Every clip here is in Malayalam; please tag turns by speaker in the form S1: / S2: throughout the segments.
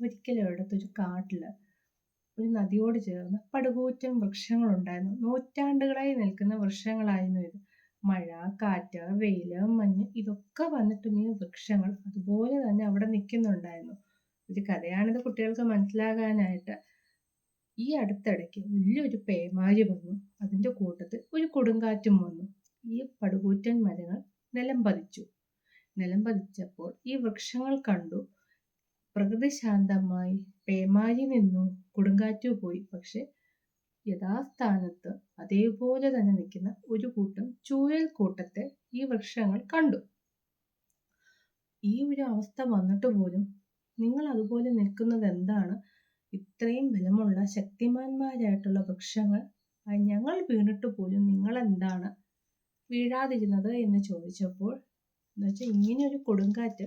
S1: ഒരിക്കലും ഒരു കാട്ടിൽ ഒരു നദിയോട് ചേർന്ന് പടുകൂറ്റൻ വൃക്ഷങ്ങളുണ്ടായിരുന്നു. നൂറ്റാണ്ടുകളായി നിൽക്കുന്ന വൃക്ഷങ്ങളായിരുന്നു ഇത്. മഴ കാറ്റ് വെയിൽ മഞ്ഞ് ഇതൊക്കെ വന്നിട്ടും ഈ വൃക്ഷങ്ങൾ അതുപോലെ തന്നെ അവിടെ നിൽക്കുന്നുണ്ടായിരുന്നു. ഒരു കഥയാണിത് കുട്ടികൾക്ക് മനസ്സിലാകാനായിട്ട്. ഈ അടുത്തിടയ്ക്ക് വലിയൊരു പേമാരി വന്നു. അതിന്റെ കൂട്ടത്തിൽ ഒരു കൊടുങ്കാറ്റും വന്നു. ഈ പടുകൂറ്റൻ മരങ്ങൾ നിലം പതിച്ചു. നിലം പതിച്ചപ്പോൾ ഈ വൃക്ഷങ്ങൾ കണ്ടു. പ്രകൃതി ശാന്തമായി പേമാരി നിന്നു കൊടുങ്കാറ്റു പോയി. പക്ഷെ യഥാസ്ഥാനത്ത് അതേപോലെ തന്നെ നിൽക്കുന്ന ഒരു കൂട്ടം ചൂഴൽ കൂട്ടത്തെ ഈ വൃക്ഷങ്ങൾ കണ്ടു. ഈ ഒരു അവസ്ഥ വന്നിട്ട് പോലും നിങ്ങൾ അതുപോലെ നിൽക്കുന്നത് എന്താണ് ഇത്രയും ബലമുള്ള ശക്തിമാന്മാരായിട്ടുള്ള വൃക്ഷങ്ങൾ ഞങ്ങൾ വീണിട്ട് പോലും നിങ്ങൾ എന്താണ് വീഴാതിരുന്നത് എന്ന് ചോദിച്ചപ്പോൾ എന്ന് വെച്ചാൽ ഇങ്ങനെ ഒരു കൊടുങ്കാറ്റ്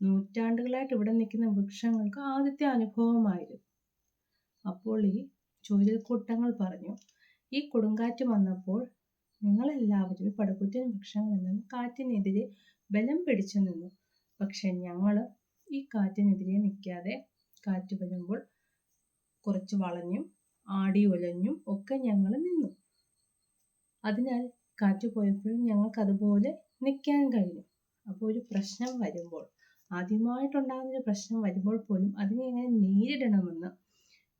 S1: നൂറ്റാണ്ടുകളായിട്ട് ഇവിടെ നിൽക്കുന്ന വൃക്ഷങ്ങൾക്ക് ആദ്യത്തെ അനുഭവമായിരുന്നു. അപ്പോൾ ഈ ചുഴലിക്കൂട്ടങ്ങൾ പറഞ്ഞു ഈ കൊടുങ്കാറ്റ് വന്നപ്പോൾ നിങ്ങളെല്ലാവരും ഈ വൃക്ഷങ്ങൾ വൃക്ഷങ്ങളെല്ലാം കാറ്റിനെതിരെ ബലം പിടിച്ചു നിന്നു. പക്ഷെ ഞങ്ങൾ ഈ കാറ്റിനെതിരെ നിൽക്കാതെ കാറ്റ് വരുമ്പോൾ കുറച്ച് വളഞ്ഞും ആടി ഒലഞ്ഞും ഒക്കെ ഞങ്ങൾ നിന്നു. അതിനാൽ കാറ്റ് പോയപ്പോഴും ഞങ്ങൾക്ക് അതുപോലെ നിൽക്കാൻ കഴിഞ്ഞു. അപ്പോൾ ഒരു പ്രശ്നം വരുമ്പോൾ ആദ്യമായിട്ടുണ്ടാകുന്ന ഒരു പ്രശ്നം വരുമ്പോൾ പോലും അതിനെ എങ്ങനെ നേരിടണമെന്ന്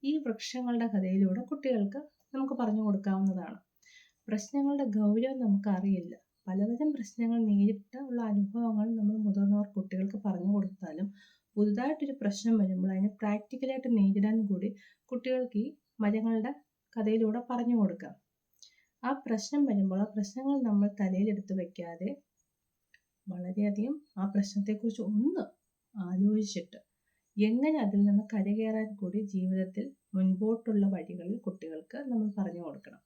S1: ഈ വൃക്ഷങ്ങളുടെ കഥയിലൂടെ കുട്ടികൾക്ക് നമുക്ക് പറഞ്ഞു കൊടുക്കാവുന്നതാണ്. പ്രശ്നങ്ങളുടെ ഗൗരവം നമുക്കറിയില്ല. പലതരം പ്രശ്നങ്ങൾ നേരിട്ട് ഉള്ള അനുഭവങ്ങൾ നമ്മൾ മുതിർന്നവർ കുട്ടികൾക്ക് പറഞ്ഞു കൊടുത്താലും പുതുതായിട്ടൊരു പ്രശ്നം വരുമ്പോൾ അതിനെ പ്രാക്ടിക്കലായിട്ട് നേരിടാൻ കൂടി കുട്ടികൾക്ക് ഈ മരങ്ങളുടെ കഥയിലൂടെ പറഞ്ഞു കൊടുക്കാം. ആ പ്രശ്നം വരുമ്പോൾ ആ പ്രശ്നങ്ങൾ നമ്മൾ തലയിലെടുത്ത് വെക്കാതെ വളരെയധികം ആ പ്രശ്നത്തെക്കുറിച്ച് ഒന്ന് ആലോചിച്ചിട്ട് എങ്ങനെ അതിൽ നിന്ന് കരകയറാൻ കൂടി ജീവിതത്തിൽ മുൻപോട്ടുള്ള വഴികളിൽ കുട്ടികൾക്ക് നമ്മൾ പറഞ്ഞു കൊടുക്കണം.